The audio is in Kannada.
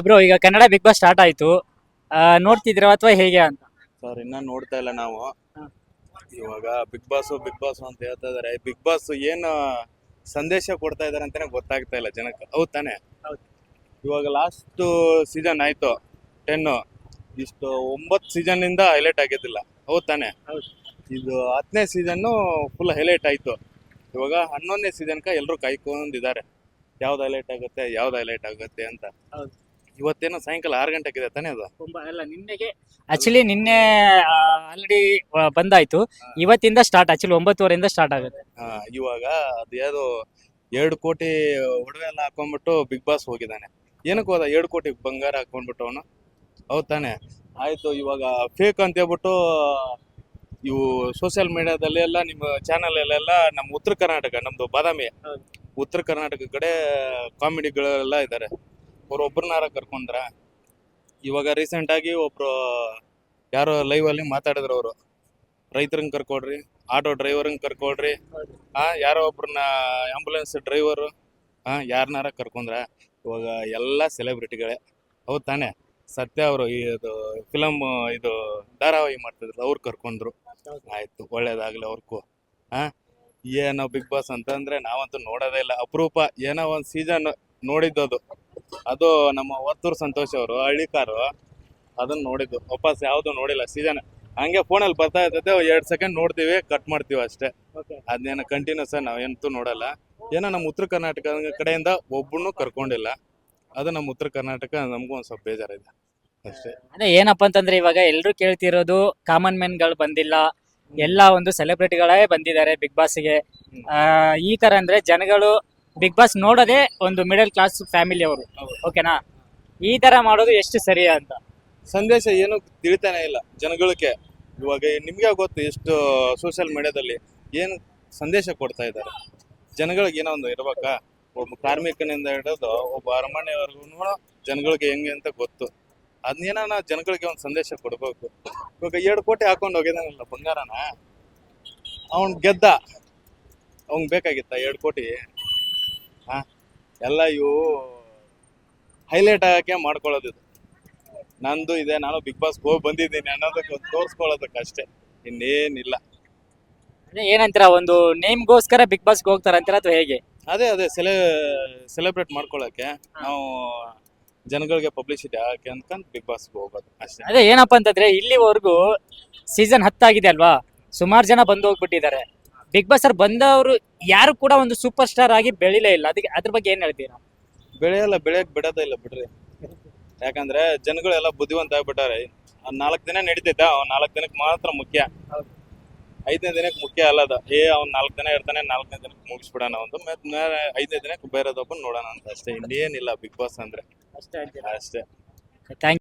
ಬ್ರೋ ಈಗ ಕನ್ನಡ ಬಿಗ್ ಬಾಸ್ ಸ್ಟಾರ್ಟ್ ಆಯ್ತು. ಆ, ನೋಡ್ತಿದ್ದೀರಾ ಅಥವಾ ಹೇಗೆ ಅಂತ? ಸರ್ ಇನ್ನ ನೋಡ್ತಾ ಇಲ್ಲ ನಾವು. ಇವಾಗ ಬಿಗ್ ಬಾಸ್ ಬಿಗ್ ಬಾಸ್ ಅಂತ ಹೇಳ್ತಾ ಇದಾರೆ. ಬಿಗ್ ಬಾಸ್ ಏನು ಸಂದೇಶ ಕೊಡ್ತಾ ಇದಾರೆ ಅಂತಾನೆ ಗೊತ್ತಾಗ್ತಾ ಇಲ್ಲ ಜನಕ್ಕೆ. ಹೌದ್ ತಾನೆ. ಇವಾಗ ಲಾಸ್ಟ್ ಸೀಸನ್ ಆಯ್ತು. ಟೆನ್ ಇಷ್ಟು ಒಂಬತ್ತು ಸೀಸನ್ ಇಂದ ಹೈಲೈಟ್ ಆಗಿದ್ದಿಲ್ಲ. ಹೌದ್ ತಾನೆ. ಇದು ಹತ್ತನೇ ಸೀಸನ್ ಫುಲ್ ಹೈಲೈಟ್ ಆಯ್ತು. ಇವಾಗ ಹನ್ನೊಂದನೇ ಸೀಸನ್ಕ ಎಲ್ಲರೂ ಕಾಯ್ಕೊಂಡಿದ್ದಾರೆ. ಯಾವ್ದು ಹೈಲೈಟ್ ಆಗುತ್ತೆ ಯಾವ್ದು ಹೈಲೈಟ್ ಆಗುತ್ತೆ ಅಂತ. ಹೌದು. ಇವತ್ತೇನೋ ಸಾಯಂಕಾಲ ಆರು ಗಂಟೆಗಿದೆ ತಾನೇ ಅದು? ತುಂಬಾ ಅಲ್ಲ ನಿನ್ನೆಗೆ ಆಕ್ಚುಲಿ ನಿನ್ನೆ ಆಲ್ರೆಡಿ ಬಂದಾಯ್ತು. ಇವತ್ತಿಂದ ಸ್ಟಾರ್ಟ್ ಆಕ್ಚುಲಿ ಒಂಬತ್ತುವರೆಯಿಂದ ಸ್ಟಾರ್ಟ್ ಆಗುತ್ತೆ. ಆ, ಇವಾಗ ಅದು ಯಾವ್ದು ಎರಡು ಕೋಟಿ ಒಡವೆ ಎಲ್ಲ ಹಾಕೊಂಡ್ಬಿಟ್ಟು ಬಿಗ್ ಬಾಸ್ ಹೋಗಿದ್ದಾನೆ. ಏನಕ್ಕೆ ಹೋದ ಎರಡು ಕೋಟಿ ಬಂಗಾರ ಹಾಕೊಂಡ್ಬಿಟ್ಟು ಅವನು? ಹೌದ್ ತಾನೆ? ಆಯ್ತು ಇವಾಗ ಫೇಕ್ ಅಂತ ಹೇಳ್ಬಿಟ್ಟು ಇವು ಸೋಷಿಯಲ್ ಮೀಡಿಯಾದಲ್ಲಿ ಎಲ್ಲ ನಿಮ್ಮ ಚಾನಲಲ್ಲೆಲ್ಲ ನಮ್ಮ ಉತ್ತರ ಕರ್ನಾಟಕ ನಮ್ದು ಬಾದಾಮಿ. ಹೌದು. ಉತ್ತರ ಕರ್ನಾಟಕ ಕಡೆ ಕಾಮಿಡಿಗಳೆಲ್ಲ ಇದ್ದಾರೆ. ಅವ್ರೊಬ್ಬರನ್ನಾರ ಕರ್ಕೊಂಡ್ರ. ಇವಾಗ ರೀಸೆಂಟ್ ಆಗಿ ಒಬ್ರು, ಯಾರೋ ಲೈವ್ ಅಲ್ಲಿ ಮಾತಾಡಿದ್ರು ಅವರು. ರೈತರಂಗೆ ಕರ್ಕೊಡ್ರಿ ಆಟೋ ಡ್ರೈವರ್ ಕರ್ಕೊಡ್ರಿ ಹಾ ಆ, ಯಾರೋ ಒಬ್ರನ್ನ ಆಂಬುಲೆನ್ಸ್ ಡ್ರೈವರು ಆ ಯಾರನ್ನಾರ ಕರ್ಕೊಂಡ್ರ. ಇವಾಗ ಎಲ್ಲ ಸೆಲೆಬ್ರಿಟಿಗಳೇ ಹೌದ್ ತಾನೇ? ಸತ್ಯ ಅವರು ಇದು ಫಿಲಮ್ ಇದು ಧಾರಾವಾಹಿ ಮಾಡ್ತಿದ್ರು, ಅವ್ರು ಕರ್ಕೊಂಡ್ರು. ಆಯ್ತು, ಒಳ್ಳೇದಾಗ್ಲಿ ಅವ್ರಿಗೂ. ಆ, ಏನೋ ಬಿಗ್ ಬಾಸ್ ಅಂತಂದ್ರೆ ನಾವಂತೂ ನೋಡೋದೇ ಇಲ್ಲ. ಅಪರೂಪ, ಏನೋ ಒಂದ್ ಸೀಸನ್ ನೋಡಿದ್ದದು. ಅದು ನಮ್ಮ ಒತ್ತೂರು ಸಂತೋಷ್ ಅವರು ಹಳ್ಳಿಕಾರು ಅದನ್ನ ನೋಡಿದ್ದು. ವಾಪಸ್ ಯಾವುದು ನೋಡಿಲ್ಲ ಸೀಸನ್. ಹಂಗೆ ಫೋನಲ್ಲಿ ಬರ್ತಾ ಇರ್ತದೆ ಎರಡ್ ಸೆಕೆಂಡ್ ನೋಡ್ತೀವಿ ಕಟ್ ಮಾಡ್ತೀವಿ ಅಷ್ಟೇ. ಅದನ್ನೇನು ಕಂಟಿನ್ಯೂಸ್ ನಾವೇನಂತೂ ನೋಡಲ್ಲ. ಏನೋ ನಮ್ಮ ಉತ್ತರ ಕರ್ನಾಟಕ ಕಡೆಯಿಂದ ಒಬ್ಬನು ಕರ್ಕೊಂಡಿಲ್ಲ. ಅದು ನಮ್ಮ ಉತ್ತರ ಕರ್ನಾಟಕ ನಮಗೂ ಒಂದ್ ಸ್ವಲ್ಪ ಬೇಜಾರಿದೆ. ಅಷ್ಟೇ. ಅದೇ ಏನಪ್ಪಾ ಅಂತಂದ್ರೆ ಇವಾಗ ಎಲ್ರು ಕೇಳ್ತಿರೋದು ಕಾಮನ್ ಮೆನ್ಗಳು ಬಂದಿಲ್ಲ. ಎಲ್ಲ ಒಂದು ಸೆಲೆಬ್ರಿಟಿಗಳೇ ಬಂದಿದ್ದಾರೆ ಬಿಗ್ ಬಾಸ್ಗೆ. ಈ ತರ ಅಂದ್ರೆ ಜನಗಳು ಬಿಗ್ ಬಾಸ್ ನೋಡೋದೇ ಒಂದು ಮಿಡಲ್ ಕ್ಲಾಸ್ ಫ್ಯಾಮಿಲಿ ಅವರು. ಓಕೆನಾ ಈ ತರ ಮಾಡೋದು ಎಷ್ಟು ಸರಿ ಅಂತ? ಸಂದೇಶ ಏನು ತಿಳಿತಾನೆ ಇಲ್ಲ ಜನಗಳಿಗೆ. ಇವಾಗ ನಿಮ್ಗೆ ಗೊತ್ತು ಎಷ್ಟು ಸೋಷಿಯಲ್ ಮೀಡಿಯಾದಲ್ಲಿ ಏನು ಸಂದೇಶ ಕೊಡ್ತಾ ಇದ್ದಾರೆ? ಜನಗಳಿಗೆ ಏನೋ ಒಂದು ಇರ್ಬೇಕಾ? ಒಬ್ಬ ಕಾರ್ಮಿಕನಿಂದ ಹಿಡಿದು ಒಬ್ಬ ಅರಮನೆಯವರೆಗೂ ಜನಗಳಿಗೆ ಹೆಂಗೆ ಅಂತ ಗೊತ್ತು. ಅದನ್ನೇನ ಜನಗಳಿಗೆ ಒಂದು ಸಂದೇಶ ಕೊಡ್ಬೇಕು. ಇವಾಗ ಎರಡು ಕೋಟಿ ಹಾಕೊಂಡು ಹೋಗಿದಾನಲ್ಲ ಬಂಗಾರನ? ಅವನ್ ಗೆದ್ದ. ಅವ್ನ್ ಬೇಕಾಗಿತ್ತ ಎರಡು ಕೋಟಿ? ಎಲ್ಲ ಇವು ಹೈಲೈಟ್ ಆಗಕ್ಕೆ ಮಾಡ್ಕೊಳ್ಳೋದು ಇದು. ನಂದು ಇದೆ ನಾನು ಬಿಗ್ ಬಾಸ್ ಹೋಗಿ ಬಂದಿದ್ದೀನಿ ಅನ್ನೋದಕ್ಕೆ ತೋರಿಸ್ಕೊಳ್ಳೋದಕ್ಕಷ್ಟೇ. ಇನ್ನೇನಿಲ್ಲ. ಅದೇ ಏನಂತೀರಾ ಒಂದು ನೇಮ್ಗೋಸ್ಕರ ಬಿಗ್ ಬಾಸ್ಗೆ ಹೋಗ್ತಾರೆ ಅಂತೀರಾ ಅಥವಾ ಹೇಗೆ? ಅದೇ ಅದೇ ಸೆಲೆ ಸೆಲೆಬ್ರೇಟ್ ಮಾಡ್ಕೊಳ್ಳೋಕೆ ನಾವು ಜನಗಳಿಗೆ ಪಬ್ಲಿಸಿಟಿ ಆಗಕ್ಕೆ ಅನ್ಕೊಂಡು ಬಿಗ್ ಬಾಸ್ಗೆ ಹೋಗೋದು ಅಷ್ಟೇ. ಅದೇ ಏನಪ್ಪ ಅಂತಂದ್ರೆ ಇಲ್ಲಿವರೆಗೂ ಸೀಸನ್ ಹತ್ತಾಗಿದೆ ಅಲ್ವಾ? ಸುಮಾರು ಜನ ಬಂದು ಹೋಗ್ಬಿಟ್ಟಿದ್ದಾರೆ ಬಿಗ್ ಬಾಸ್ ಅವ್ರು ಬಂದವರು ಯಾರು ಕೂಡ ಒಂದು ಸೂಪರ್ ಸ್ಟಾರ್ ಆಗಿ ಬೆಳಿಲೇ ಇಲ್ಲ. ಅದಕ್ಕೆ ಅದ್ರ ಬಗ್ಗೆ ಏನ್ ಹೇಳ್ತೀರಾ? ಬೆಳೆಯಲ್ಲ ಬೆಳೆಯಕ್ ಬಿಡೋದೇ ಇಲ್ಲ ಬಿಡ್ರಿ. ಯಾಕಂದ್ರೆ ಜನಗಳೆಲ್ಲ ಬುದ್ಧಿವಂತ ಆಗ್ಬಿಟ್ಟಾರೆ ನಾಲ್ಕು ದಿನ ನಡೀತೈತೆ ಅವ್ನ ನಾಲ್ಕು ದಿನಕ್ಕೆ ಮಾತ್ರ ಮುಖ್ಯ. ಐದನೇ ದಿನಕ್ಕೆ ಮುಖ್ಯ ಅಲ್ಲದ ಏ ಅವ್ನು ನಾಲ್ಕು ದಿನ ಇರ್ತಾನೆ ನಾಲ್ಕನೇ ದಿನಕ್ಕೆ ಮುಗಿಸ್ಬಿಡೋಣ ಒಂದು ಮತ್ತೆ ಐದನೇ ದಿನಕ್ಕೆ ಬೇರೆದೊಬ್ಬನ ನೋಡೋಣ ಅಂತ. ಅಷ್ಟೇ ಇನ್ನೇನಿಲ್ಲ ಬಿಗ್ ಬಾಸ್ ಅಂದ್ರೆ. ಅಷ್ಟೇ ಅಷ್ಟೇ. ಥ್ಯಾಂಕ್